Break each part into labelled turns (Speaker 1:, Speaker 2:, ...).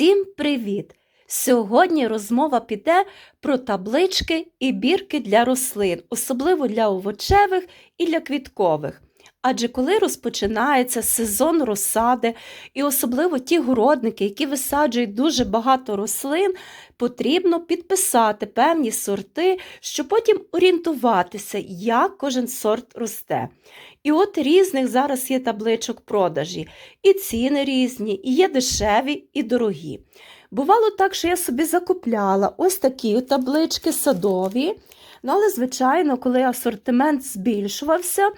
Speaker 1: Всім привіт! Сьогодні розмова піде про таблички і бірки для рослин, особливо для овочевих і для квіткових. Адже коли розпочинається сезон розсади, і особливо ті городники, які висаджують дуже багато рослин, потрібно підписати певні сорти, щоб потім орієнтуватися, як кожен сорт росте. І от різних зараз є табличок продажі, і ціни різні, і є дешеві, і дорогі. Бувало так, що я собі закупляла ось такі таблички садові. Ну, але, звичайно, коли асортимент збільшувався,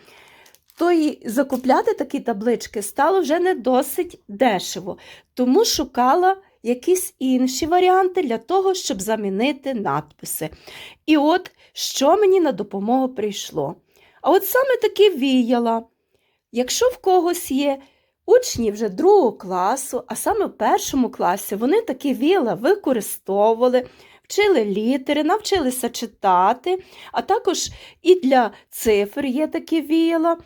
Speaker 1: то і закупляти такі таблички стало вже не досить дешево. Тому шукала якісь інші варіанти для того, щоб замінити надписи. І от що мені на допомогу прийшло. А от саме таки віяла. Якщо в когось є учні вже другого класу, а саме в першому класі, вони такі віяла використовували, вчили літери, навчилися читати, а також і для цифр є такі віяла.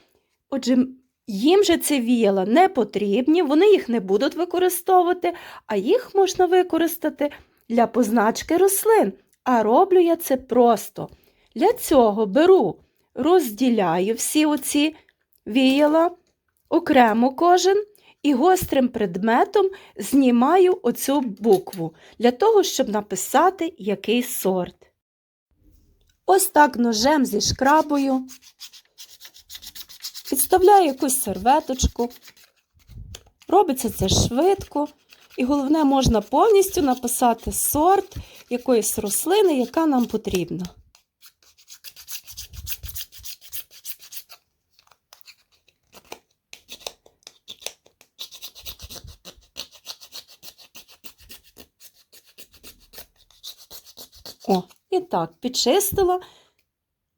Speaker 1: Отже, їм же ці віяла не потрібні, вони їх не будуть використовувати, а їх можна використати для позначки рослин. А роблю я це просто. Для цього беру, розділяю всі оці віяла окремо кожен і гострим предметом знімаю оцю букву для того, щоб написати який сорт. Ось так ножем зі шкрабою. Підставляю якусь серветочку. Робиться це швидко. І головне, можна повністю написати сорт якоїсь рослини, яка нам потрібна. О, і так, підчистила.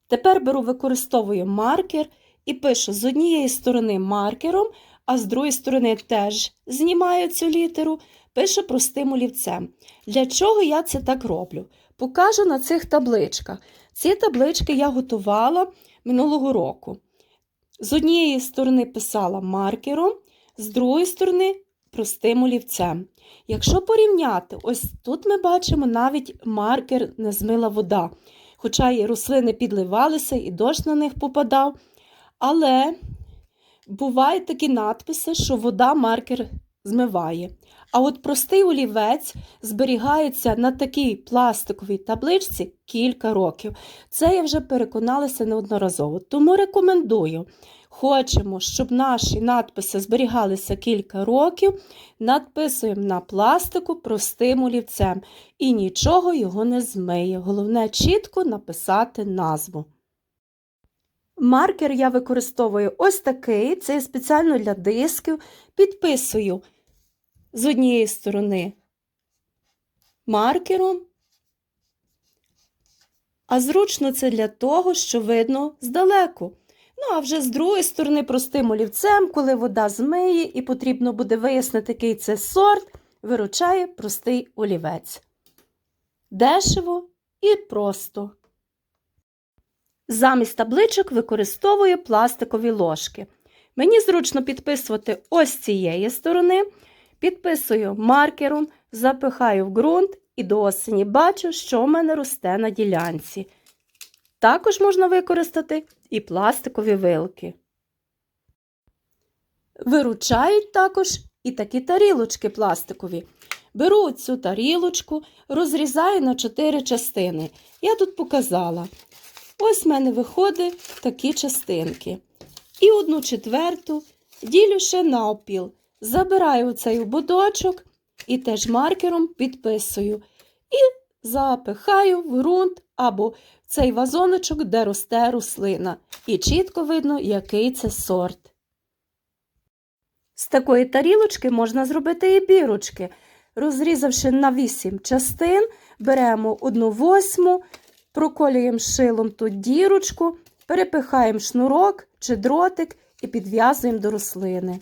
Speaker 1: Тепер беру, використовую маркер і пишу з однієї сторони маркером, а з другої сторони теж знімаю цю літеру, пишу простим олівцем. Для чого я це так роблю? Покажу на цих табличках. Ці таблички я готувала минулого року. З однієї сторони писала маркером, з другої сторони простим олівцем. Якщо порівняти, ось тут ми бачимо навіть маркер не змила вода. Хоча і рослини підливалися, і дощ на них попадав. Але бувають такі надписи, що вода маркер змиває. А от простий олівець зберігається на такій пластиковій табличці кілька років. Це я вже переконалася неодноразово. Тому рекомендую. Хочемо, щоб наші надписи зберігалися кілька років, надписуємо на пластику простим олівцем і нічого його не змиє. Головне чітко написати назву. Маркер я використовую ось такий, це спеціально для дисків. Підписую з однієї сторони маркером, а зручно це для того, що видно здалеку. Ну, а вже з другої сторони простим олівцем, коли вода змиє і потрібно буде вияснити, який це сорт, виручає простий олівець. Дешево і просто. Замість табличок використовую пластикові ложки. Мені зручно підписувати ось цієї сторони. Підписую маркером, запихаю в ґрунт і до осені бачу, що в мене росте на ділянці. Також можна використати і пластикові вилки. Виручають також і такі тарілочки пластикові. Беру цю тарілочку, розрізаю на 4 частини. Я тут показала. Ось в мене виходить такі частинки. І одну четверту ділю ще навпіл. Забираю цей ободочок і теж маркером підписую. І запихаю в ґрунт або в цей вазоночок, де росте рослина. І чітко видно, який це сорт. З такої тарілочки можна зробити і бірочки. Розрізавши на 8 частин, беремо одну восьму, проколюємо шилом тут дірочку, перепихаємо шнурок чи дротик і підв'язуємо до рослини.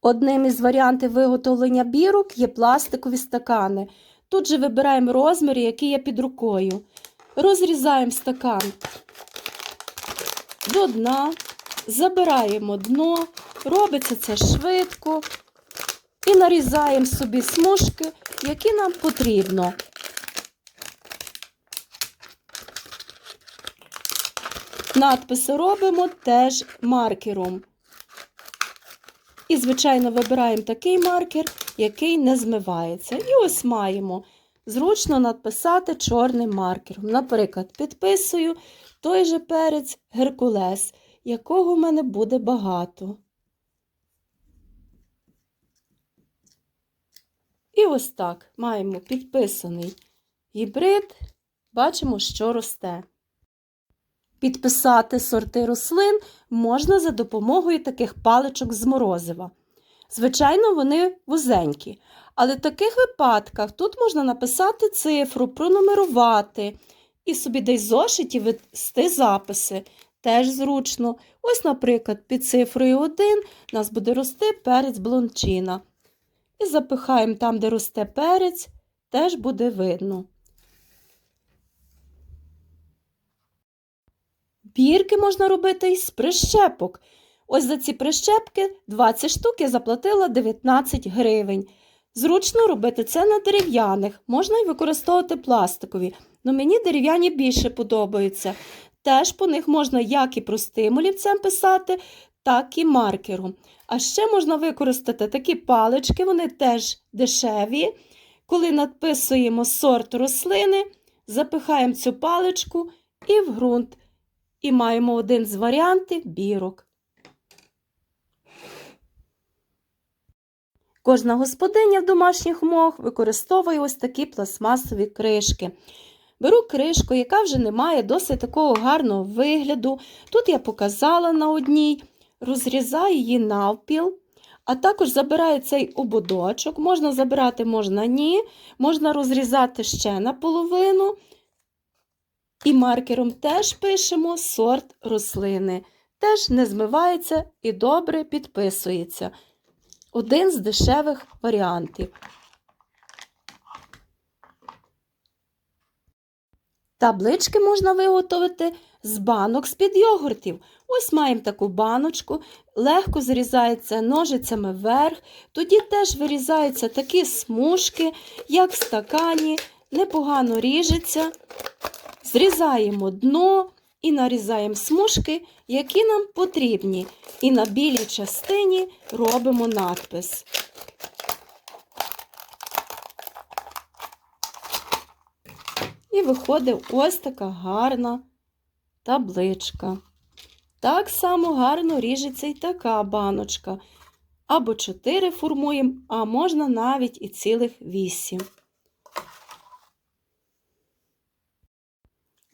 Speaker 1: Одним із варіантів виготовлення бірок є пластикові стакани. Тут же вибираємо розмір, який є під рукою. Розрізаємо стакан до дна, забираємо дно, робиться це швидко. і нарізаємо собі смужки, які нам потрібно. Надписи робимо теж маркером. І, звичайно, вибираємо такий маркер, який не змивається. І ось маємо зручно надписати чорним маркером. Наприклад, підписую той же перець Геркулес, якого в мене буде багато. І ось так маємо підписаний гібрид, бачимо, що росте. Підписати сорти рослин можна за допомогою таких паличок з морозива. Звичайно, вони вузенькі, але в таких випадках тут можна написати цифру, пронумерувати і собі десь зошиті вести записи. Теж зручно. Ось, наприклад, під цифрою 1 у нас буде рости перець блончина. І запихаємо там, де росте перець, теж буде видно. Бірки можна робити із прищепок. Ось за ці прищепки 20 штук я заплатила 19 гривень. Зручно робити це на дерев'яних, можна й використовувати пластикові, але мені дерев'яні більше подобаються. Теж по них можна як і простим олівцем писати, так і маркером. А ще можна використати такі палички, вони теж дешеві. Коли надписуємо сорт рослини, запихаємо цю паличку і в ґрунт. І маємо один з варіантів бірок. Кожна господиня в домашніх умовах використовує ось такі пластмасові кришки. Беру кришку, яка вже не має досить такого гарного вигляду. Тут я показала на одній, розрізаю її навпіл, а також забираю цей ободочок. Можна забирати, можна ні, можна розрізати ще наполовину. І маркером теж пишемо сорт рослини. Теж не змивається і добре підписується. Один з дешевих варіантів. Таблички можна виготовити з банок з-під йогуртів. Ось маємо таку баночку, легко зрізається ножицями вверх, тоді теж вирізаються такі смужки, як в стакані, непогано ріжеться. Зрізаємо дно і нарізаємо смужки, які нам потрібні. І на білій частині робимо надпис. І виходить ось така гарна табличка. Так само гарно ріжеться і така баночка. Або 4 формуємо, а можна навіть і цілих 8.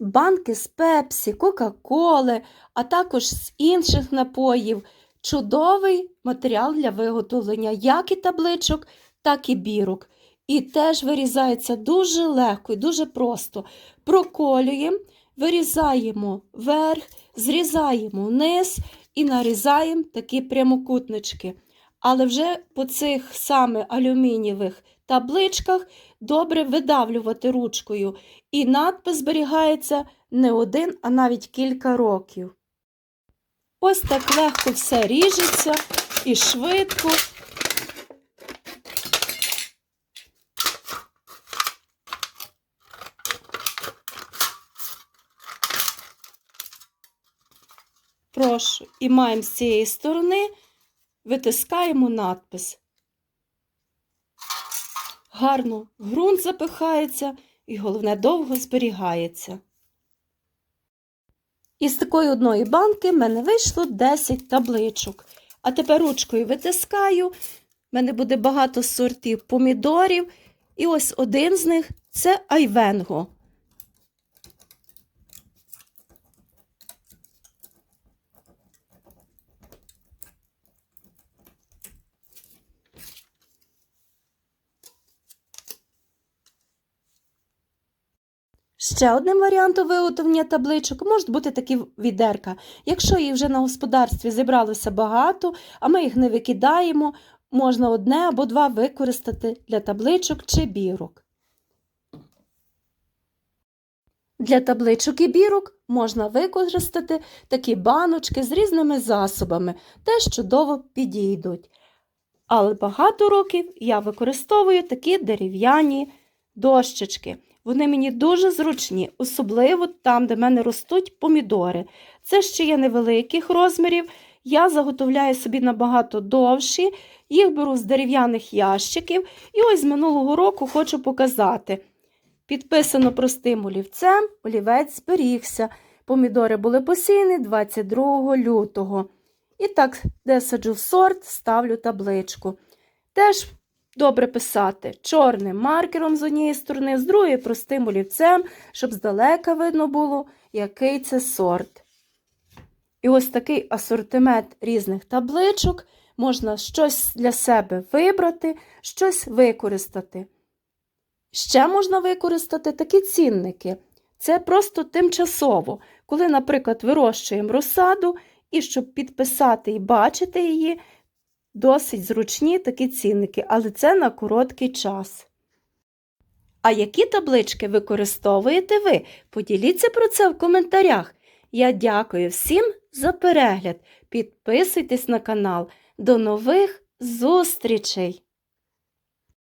Speaker 1: Банки з пепсі, Кока-Коли, а також з інших напоїв чудовий матеріал для виготовлення як і табличок, так і бірок. І теж вирізається дуже легко і дуже просто. Проколюємо, вирізаємо верх, зрізаємо вниз і нарізаємо такі прямокутнички. Але вже по цих саме алюмінієвих табличках добре видавлювати ручкою. І надпис зберігається не один, а навіть кілька років. Ось так легко все ріжеться і швидко. Прошу, і маємо з цієї сторони, витискаємо надпис. Гарно ґрунт запихається і, головне, довго зберігається. Із такої одної банки в мене вийшло 10 табличок. А тепер ручкою витискаю. В мене буде багато сортів помідорів. І ось один з них це айвенго. Ще одним варіантом виготовлення табличок можуть бути такі відерка. Якщо їх вже на господарстві зібралося багато, а ми їх не викидаємо, можна одне або два використати для табличок чи бірок. Для табличок і бірок можна використати такі баночки з різними засобами, теж чудово підійдуть. Але багато років я використовую такі дерев'яні дощечки. Вони мені дуже зручні, особливо там, де в мене ростуть помідори. Це ще є невеликих розмірів. Я заготовляю собі набагато довші, їх беру з дерев'яних ящиків. І ось з минулого року хочу показати. Підписано простим олівцем, олівець зберігся. Помідори були посіяні 22 лютого. І так, де саджу сорт, ставлю табличку. Теж добре писати чорним маркером з однієї сторони, з другої простим олівцем, щоб здалека видно було, який це сорт. І ось такий асортимент різних табличок. Можна щось для себе вибрати, щось використати. Ще можна використати такі цінники. Це просто тимчасово, коли, наприклад, вирощуємо розсаду, і щоб підписати і бачити її, досить зручні такі цінники, але це на короткий час. А які таблички використовуєте ви? Поділіться про це в коментарях. Я дякую всім за перегляд. Підписуйтесь на канал. До нових зустрічей!